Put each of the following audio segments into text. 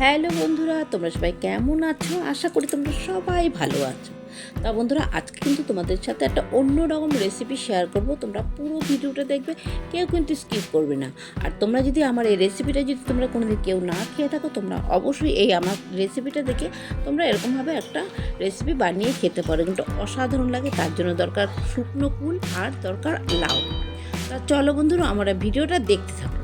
Hello বন্ধুরা, তোমরা সবাই কেমন আছো? আশা করি তোমরা সবাই ভালো আছো। তা বন্ধুরা, আজকে কিন্তু তোমাদের সাথে একটা অন্য রকম রেসিপি শেয়ার করব। তোমরা পুরো ভিডিওটা দেখবে, কেউ কিন্তু স্কিপ করবে না। আর তোমরা যদি আমার এই রেসিপিটা যদি তোমরা কোনোদিন কেউ না খেয়ে থাকো, তোমরা অবশ্যই এই আমার রেসিপিটা দেখে তোমরা এরকমভাবে একটা রেসিপি বানিয়ে খেতে পারো। কিন্তু অসাধারণ লাগে, তার জন্য দরকার শুকনো কুল আর দরকার লাউ। তা চলো বন্ধুরা, আমরা ভিডিওটা দেখতে থাকো।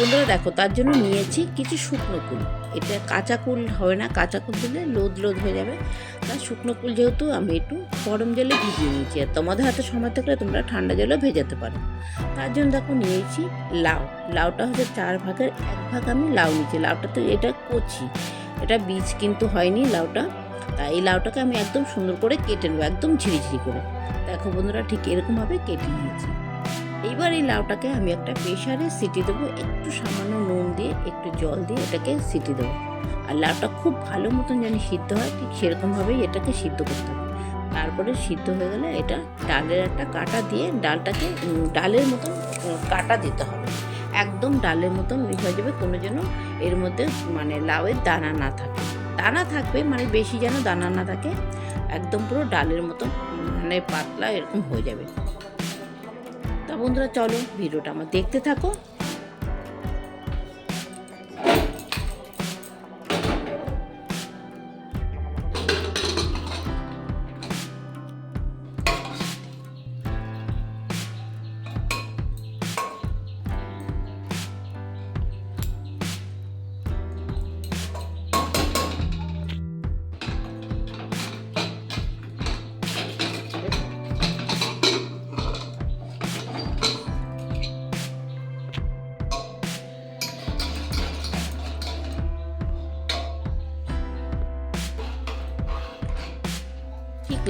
বন্ধুরা দেখো, তার জন্য নিয়েছি কিছু শুকনো কুল। এটা কাঁচা কুল হবে না, কাঁচা কুল দিলে লোদ লোদ হয়ে যাবে। তার শুকনো কুল যেহেতু আমি একটু গরম জলে ভিজিয়ে নিয়েছি, আর তোমাদের হাতে সময় থাকলে তোমরা ঠান্ডা জলেও ভেজাতে পারো। তার জন্য দেখো নিয়েছি লাউ। লাউটা হচ্ছে চার ভাগের এক ভাগ আমি লাউ নিয়েছি। লাউটা তো এটা কচি, এটা বীজ কিন্তু হয়নি লাউটা। তাই এই লাউটাকে আমি একদম সুন্দর করে কেটে নেব, একদম ঝিরিঝিরি করে। দেখো বন্ধুরা ঠিক এরকমভাবে কেটে নিয়েছি। এইবার এই লাউটাকে আমি একটা প্রেশারে সিটি দেবো, একটু সামান্য নুন দিয়ে, একটু জল দিয়ে এটাকে সিটি দেবো। আর লাউটা খুব ভালো মতন যেন সিদ্ধ হয়, ঠিক সেরকমভাবেই এটাকে সিদ্ধ করতে হবে। তারপরে সিদ্ধ হয়ে গেলে এটা ডালের একটা কাটা দিয়ে ডালটাকে ডালের মতন কাটা দিতে হবে। একদম ডালের মতন হয়ে যাবে, কোনো যেন এর মধ্যে মানে লাউয়ের দানা না থাকে। দানা থাকবে মানে বেশি যেন দানা না থাকে, একদম পুরো ডালের মতন মানে পাতলা এরকম হয়ে যাবে। বন্ধুরা চলো ভিডিওটা আমার দেখতে থাকো।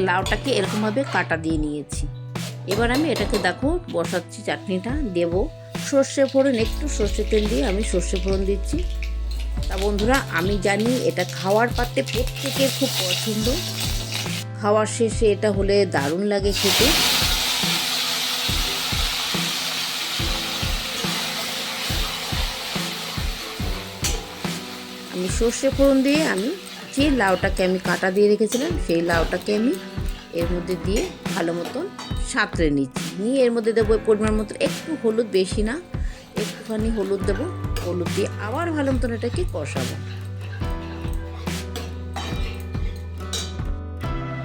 লাউটাকে এরকমভাবে কাটা দিয়ে নিয়েছি। এবার আমি এটাকে দেখো, বসাচ্ছি চাটনিটা, দেব। সর্ষে ফোড়ন, একটু সর্ষে তেল দিয়ে আমি সর্ষে ফোড়ন দিচ্ছি। তা বন্ধুরা, আমি জানি এটা খাওয়ার পাত্রে প্রত্যেকের খুব পছন্দ। খাওয়ার শেষে এটা হলে দারুণ লাগে খেতে। আমি সর্ষে ফোড়ন দিয়ে আমি যে লাউটাকে আমি কাটা দিয়ে রেখেছিলাম, সেই লাউটাকে আমি এর মধ্যে দিয়ে ভালো মতন সাঁতরে নিচ্ছি। নিয়ে এর মধ্যে দেবো পরিমাণ মতো, একটু হলুদ বেশি না, একটুখানি হলুদ দেবো, হলুদ দিয়ে আবার ভালো মতন এটাকে কষাবো।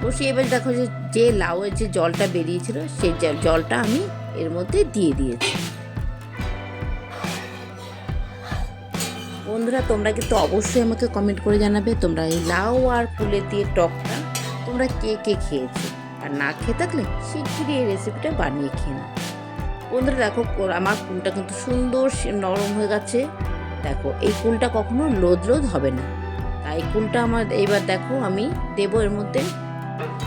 কষিয়ে এবার দেখো যে লাউয়ের যে জলটা বেরিয়েছিল, সেই জল- জলটা আমি এর মধ্যে দিয়ে দিয়েছি। বন্ধুরা, তোমরা কিন্তু অবশ্যই আমাকে কমেন্ট করে জানাবে তোমরা এই লাউ আর ফুলের দিয়ে টকটা তোমরা কে কে খেয়েছো। আর না খেয়ে থাকলে শিগগিরই এই রেসিপিটা বানিয়ে খেয়ে নাও। বন্ধুরা, দেখো আমার কুলটা কিন্তু সুন্দর নরম হয়ে গেছে। দেখো, এই কুলটা কখনো লোদ লোদ হবে না। তাই কুলটা আমার এইবার দেখো, আমি দেবো এর মধ্যে।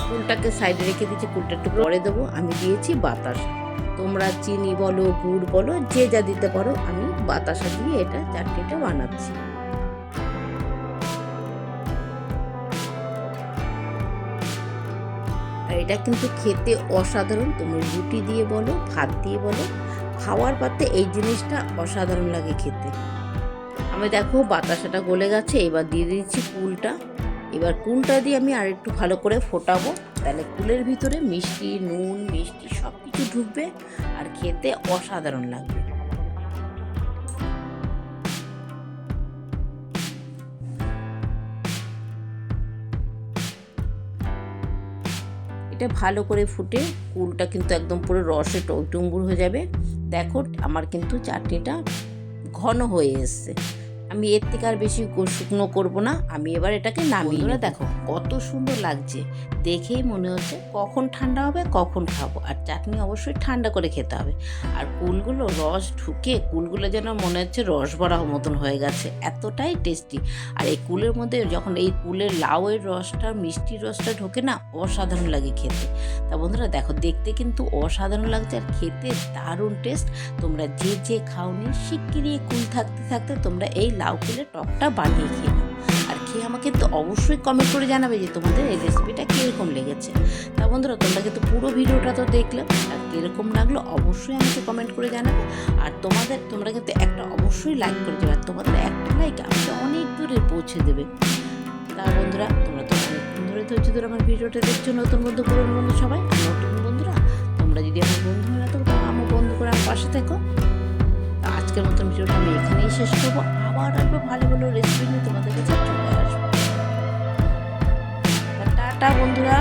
কুলটাকে সাইডে রেখে দিয়েছি কুলটা একটু পরে দেবো। আমি দিয়েছি বাতাস। তোমরা চিনি বলো, গুড় বলো, যে যা দিতে পারো, আমি বাতাসা দিয়ে এটা চাটনিটা বানাচ্ছি। আর এটা কিন্তু খেতে অসাধারণ, তুমি রুটি দিয়ে বলো, ভাত দিয়ে বলো, খাওয়ার পাতে এই জিনিসটা অসাধারণ লাগে খেতে। আমি দেখো বাতাসাটা গলে গেছে, এবার দিয়ে দিচ্ছি কুলটা। এবার কুলটা দিয়ে আমি আর একটু ভালো করে ফোটাবো। তাহলে কুলের ভিতরে মিষ্টি, নুন, মিষ্টি সব কিছু ঢুকবে আর খেতে অসাধারণ লাগবে। এটা ভালো করে ফুটে কুলটা কিন্তু একদম পুরো রসে টইটুম্বুর হয়ে যাবে। দেখো, আমার কিন্তু চাটনিটা ঘন হয়ে এসছে। আমি এর থেকে আর বেশি শুকনো করব না। আমি এবার এটাকে নামিয়ে নেব। দেখো কত সুন্দর লাগছে। দেখেই মনে হচ্ছে কখন ঠান্ডা হবে কখন খাব। আর চাটনি অবশ্যই ঠান্ডা করে খেতে হবে। আর কুলগুলো রস ঢুকে কুলগুলো যেন মনে হচ্ছে রস ভরা মতন হয়ে গেছে। এতটাই টেস্টি আর এই কুলের মধ্যে যখন এই কুলের লাউয়ের রসটা মিষ্টি রসটা ঢোকে না অসাধারণ লাগে খেতে। তা বন্ধুরা দেখো দেখতে কিন্তু অসাধারণ লাগছে আর খেতে দারুণ টেস্ট তোমরা যে যে খাওনি শিগগিরই এই কুল থাকতে থাকতে তোমরা এই লাউ কেলে টকটা বানিয়ে খেয়ে নাও। আর খেয়ে আমাকে তো অবশ্যই কমেন্ট করে জানাবে যে তোমাদের এই রেসিপিটা কীরকম লেগেছে। তা বন্ধুরা, তোমরা কিন্তু পুরো ভিডিওটা তো দেখলে, আর কীরকম লাগল অবশ্যই আমাকে কমেন্ট করে জানাবে। আর তোমাদের, তোমরা কিন্তু একটা অবশ্যই লাইক করে দেবে, আর তোমাদের একটা লাইক আমাকে অনেক দূরে পৌঁছে দেবে। তা বন্ধুরা, তোমরা তো অনেকক্ষণ ধরে ধৈর্য ধরে আমার ভিডিওটা দেখছ, নতুন বন্ধু, পুরনো বন্ধু, সবাই। নতুন বন্ধুরা, তোমরা যদি আমার বন্ধু হয়ে না তো আমার বন্ধু করে আমার পাশে থেকো। আজকের মতন ভিডিওটা আমি এখানেই শেষ করব। খাওয়া রাখব ভালো ভালো রেসিপি নিয়ে তোমাদের কাছে চলে আসব। টাটা বন্ধুরা।